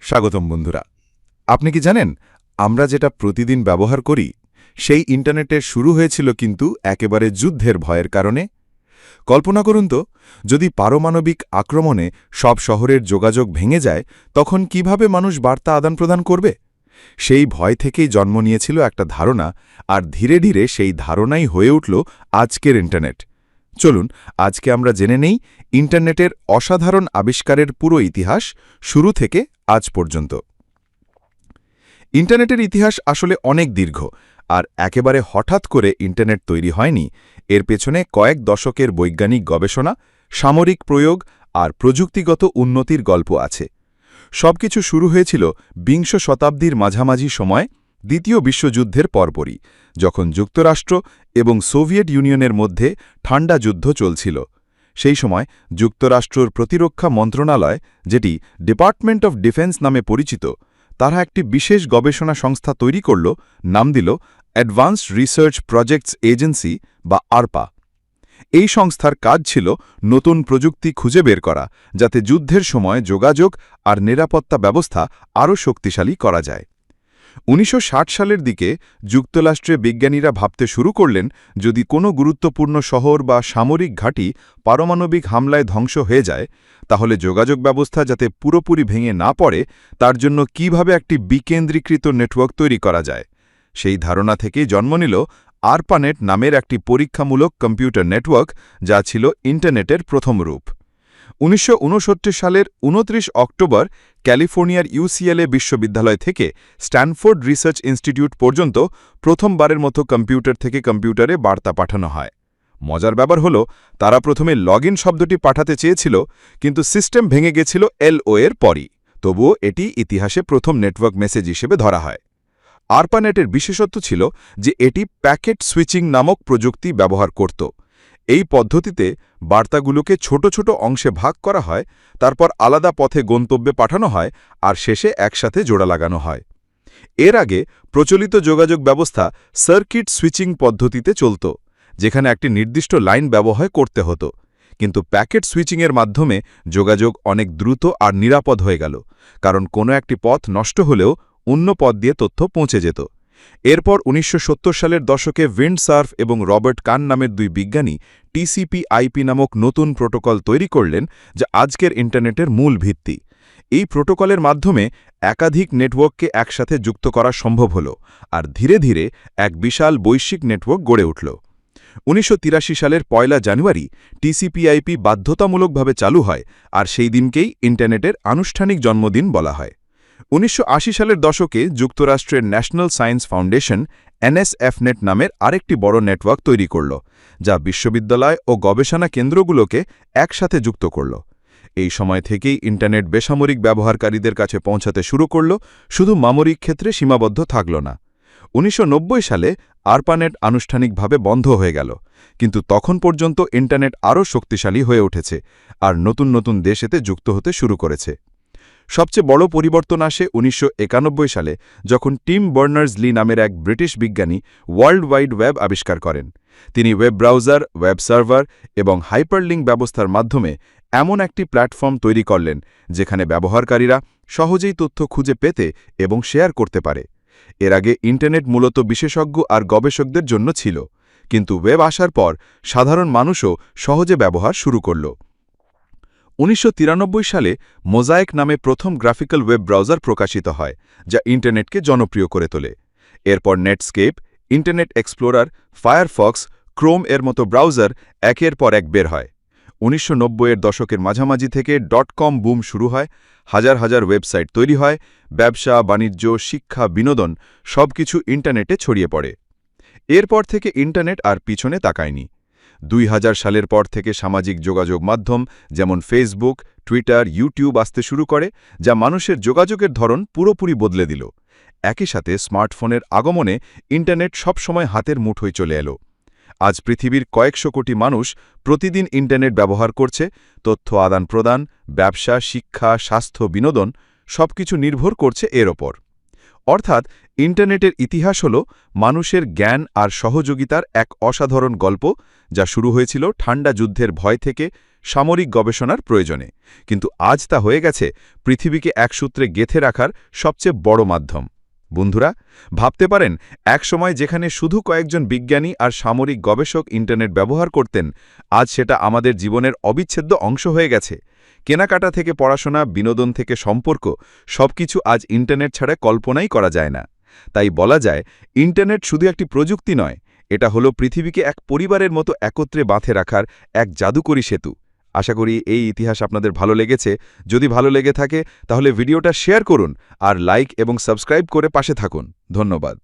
স্বাগতম বন্ধুরা। আপনি কি জানেন, আমরা যেটা প্রতিদিন ব্যবহার করি, সেই ইন্টারনেটের শুরু হয়েছিল কিন্তু একেবারে যুদ্ধের ভয়ের কারণে। কল্পনা করুন তো, যদি পারমাণবিক আক্রমণে সব শহরের যোগাযোগ ভেঙে যায়, তখন কীভাবে মানুষ বার্তা আদান প্রদান করবে? সেই ভয় থেকেই জন্ম নিয়েছিল একটা ধারণা, আর ধীরে ধীরে সেই ধারণাই হয়ে উঠল আজকের ইন্টারনেট। চলুন, আজকে আমরা জেনে নেই ইন্টারনেটের অসাধারণ আবিষ্কারের পুরো ইতিহাস শুরু থেকে আজ পর্যন্ত। ইন্টারনেটের ইতিহাস আসলে অনেক দীর্ঘ, আর একেবারে হঠাৎ করে ইন্টারনেট তৈরি হয়নি, এর পেছনে কয়েক দশকের বৈজ্ঞানিক গবেষণা, সামরিক প্রয়োগ আর প্রযুক্তিগত উন্নতির গল্প আছে। সবকিছু শুরু হয়েছিল বিংশ শতাব্দীর মাঝামাঝি সময় দ্বিতীয় বিশ্বযুদ্ধের পরপরই, যখন যুক্তরাষ্ট্র এবং সোভিয়েত ইউনিয়নের মধ্যে ঠান্ডা যুদ্ধ চলছিল। সেই সময় যুক্তরাষ্ট্রর প্রতিরক্ষা মন্ত্রণালয়, যেটি ডিপার্টমেন্ট অফ ডিফেন্স নামে পরিচিত, তারা একটি বিশেষ গবেষণা সংস্থা তৈরি করল, নাম দিল অ্যাডভান্সড রিসার্চ প্রজেক্টস এজেন্সি বা আরপা। এই সংস্থার কাজ ছিল নতুন প্রযুক্তি খুঁজে বের করা, যাতে যুদ্ধের সময় যোগাযোগ আর নিরাপত্তা ব্যবস্থা আরও শক্তিশালী করা যায়। উনিশশো ষাট সালের দিকে যুক্তরাষ্ট্রে বিজ্ঞানীরা ভাবতে শুরু করলেন যদি কোনো গুরুত্বপূর্ণ শহর বা সামরিক ঘাঁটি পারমাণবিক হামলায় ধ্বংস হয়ে যায়, তাহলে যোগাযোগ ব্যবস্থা যাতে পুরোপুরি ভেঙে না পড়ে, তার জন্য কীভাবে একটি বিকেন্দ্রীকৃত নেটওয়ার্ক তৈরি করা যায়? সেই ধারণা থেকেই জন্ম নিল আরপানেট নামের একটি পরীক্ষামূলক কম্পিউটার নেটওয়ার্ক, যা ছিল ইন্টারনেটের প্রথম রূপ। উনিশশো সালের ২৯ অক্টোবর ক্যালিফোর্নিয়ার ইউসিএলএ বিশ্ববিদ্যালয় থেকে স্ট্যানফোর্ড রিসার্চ ইনস্টিটিউট পর্যন্ত প্রথমবারের মতো কম্পিউটার থেকে কম্পিউটারে বার্তা পাঠানো হয়। মজার ব্যাপার হল, তারা প্রথমে লগ শব্দটি পাঠাতে চেয়েছিল, কিন্তু সিস্টেম ভেঙে গেছিল এলও এর পরই। তবুও এটি ইতিহাসে প্রথম নেটওয়ার্ক মেসেজ হিসেবে ধরা হয়। আরপানেটের বিশেষত্ব ছিল যে এটি প্যাকেট সুইচিং নামক প্রযুক্তি ব্যবহার করত। এই পদ্ধতিতে বার্তাগুলোকে ছোট ছোট অংশে ভাগ করা হয়, তারপর আলাদা পথে গন্তব্যে পাঠানো হয় আর শেষে একসাথে জোড়া লাগানো হয়। এর আগে প্রচলিত যোগাযোগ ব্যবস্থা সার্কিট সুইচিং পদ্ধতিতে চলত, যেখানে একটি নির্দিষ্ট লাইন ব্যবহার করতে হতো। কিন্তু প্যাকেট সুইচিংয়ের মাধ্যমে যোগাযোগ অনেক দ্রুত আর নিরাপদ হয়ে গেল, কারণ কোনো একটি পথ নষ্ট হলেও অন্য পথ দিয়ে তথ্য পৌঁছে যেত। এরপর উনিশশো সত্তর সালের দশকে উইন্ড সার্ফ এবং রবার্ট কান নামের দুই বিজ্ঞানী টিসিপি আইপি নামক নতুন প্রোটোকল তৈরি করলেন যা আজকের ইন্টারনেটের মূল ভিত্তি। এই প্রোটোকলের মাধ্যমে একাধিক নেটওয়ার্ককে একসাথে যুক্ত করা সম্ভব হল আর ধীরে ধীরে এক বিশাল বৈশ্বিক নেটওয়ার্ক গড়ে উঠল। উনিশশো তিরাশি সালের পয়লা জানুয়ারি টিসিপিআইপি বাধ্যতামূলকভাবে চালু হয় আর সেই দিনকেই ইন্টারনেটের আনুষ্ঠানিক জন্মদিন বলা হয়। উনিশশো আশি সালের দশকে যুক্তরাষ্ট্রের ন্যাশনাল সায়েন্স ফাউন্ডেশন এনএসএফনেট নামের আরেকটি বড় নেটওয়ার্ক তৈরি করল, যা বিশ্ববিদ্যালয় ও গবেষণা কেন্দ্রগুলোকে একসাথে যুক্ত করল। এই সময় থেকেই ইন্টারনেট বেসামরিক ব্যবহারকারীদের কাছে পৌঁছাতে শুরু করল, শুধু মামরিক ক্ষেত্রে সীমাবদ্ধ থাকল না। উনিশশো নব্বই সালে আরপানেট আনুষ্ঠানিকভাবে বন্ধ হয়ে গেল, কিন্তু তখন পর্যন্ত ইন্টারনেট আরও শক্তিশালী হয়ে উঠেছে, আর নতুন নতুন দেশ এতে যুক্ত হতে শুরু করেছে। সবচেয়ে বড় পরিবর্তন আসে উনিশশো একানব্বই সালে যখন টিম বার্নার্স লি নামের এক ব্রিটিশ বিজ্ঞানী ওয়ার্ল্ড ওয়াইড ওয়েব আবিষ্কার করেন। তিনি ওয়েব ব্রাউজার, ওয়েব সার্ভার এবং হাইপারলিঙ্ক ব্যবস্থার মাধ্যমে এমন একটি প্ল্যাটফর্ম তৈরি করলেন যেখানে ব্যবহারকারীরা সহজেই তথ্য খুঁজে পেতে এবং শেয়ার করতে পারে। এর আগে ইন্টারনেট মূলত বিশেষজ্ঞ আর গবেষকদের জন্য ছিল, কিন্তু ওয়েব আসার পর সাধারণ মানুষও সহজে ব্যবহার শুরু করল। উনিশশো তিরানব্বই সালে মোজাইক নামে প্রথম গ্রাফিক্যাল ওয়েব ব্রাউজার প্রকাশিত হয়, যা ইন্টারনেটকে জনপ্রিয় করে তোলে। এরপর Netscape Internet Explorer Firefox Chrome এর মতো ব্রাউজার একের পর এক বের হয়। উনিশশো এর দশকের মাঝামাঝি থেকে ডট কম বুম শুরু হয়, হাজার হাজার ওয়েবসাইট তৈরি হয়, ব্যবসা, বাণিজ্য, শিক্ষা, বিনোদন সবকিছু ইন্টারনেটে ছড়িয়ে পড়ে। এরপর থেকে ইন্টারনেট আর পিছনে তাকায়নি। দুই হাজার সালের পর থেকে সামাজিক যোগাযোগ মাধ্যম যেমন ফেসবুক টুইটার ইউটিউব আসতে শুরু করে, যা মানুষের যোগাযোগের ধরন পুরোপুরি বদলে দিল। একই সাথে স্মার্টফোনের আগমনে ইন্টারনেট সবসময় হাতের মুঠোয় চলে এলো। আজ পৃথিবীর কয়েকশো কোটি মানুষ প্রতিদিন ইন্টারনেট ব্যবহার করছে, তথ্য আদান প্রদান, ব্যবসা, শিক্ষা, স্বাস্থ্য, বিনোদন সবকিছু নির্ভর করছে এর ওপর। অর্থাৎ ইন্টারনেটের ইতিহাস হল মানুষের জ্ঞান আর সহযোগিতার এক অসাধারণ গল্প যা শুরু হয়েছিল ঠান্ডা যুদ্ধের ভয় থেকে সামরিক গবেষণার প্রয়োজনে। কিন্তু আজ তা হয়ে গেছে পৃথিবীকে এক সূত্রে গেথে রাখার সবচেয়ে বড় মাধ্যম। বন্ধুরা, ভাবতে পারেন, এক সময় যেখানে শুধু কয়েকজন বিজ্ঞানী আর সামরিক গবেষক ইন্টারনেট ব্যবহার করতেন, আজ সেটা আমাদের জীবনের অবিচ্ছেদ্য অংশ হয়ে গেছে। কেনাকাটা থেকে পড়াশোনা, বিনোদন থেকে সম্পর্ক, সবকিছু আজ ইন্টারনেট ছাড়া কল্পনাই করা যায় না। তাই বলা যায়, ইন্টারনেট শুধু একটি প্রযুক্তি নয়, এটা হলো পৃথিবীকে এক পরিবারের মতো একত্রে বাঁধে রাখার এক জাদুকরী সেতু। আশা করি এই ইতিহাস আপনাদের ভালো লেগেছে। যদি ভালো লেগে থাকে, তাহলে ভিডিওটা শেয়ার করুন আর লাইক এবং সাবস্ক্রাইব করে পাশে থাকুন। ধন্যবাদ।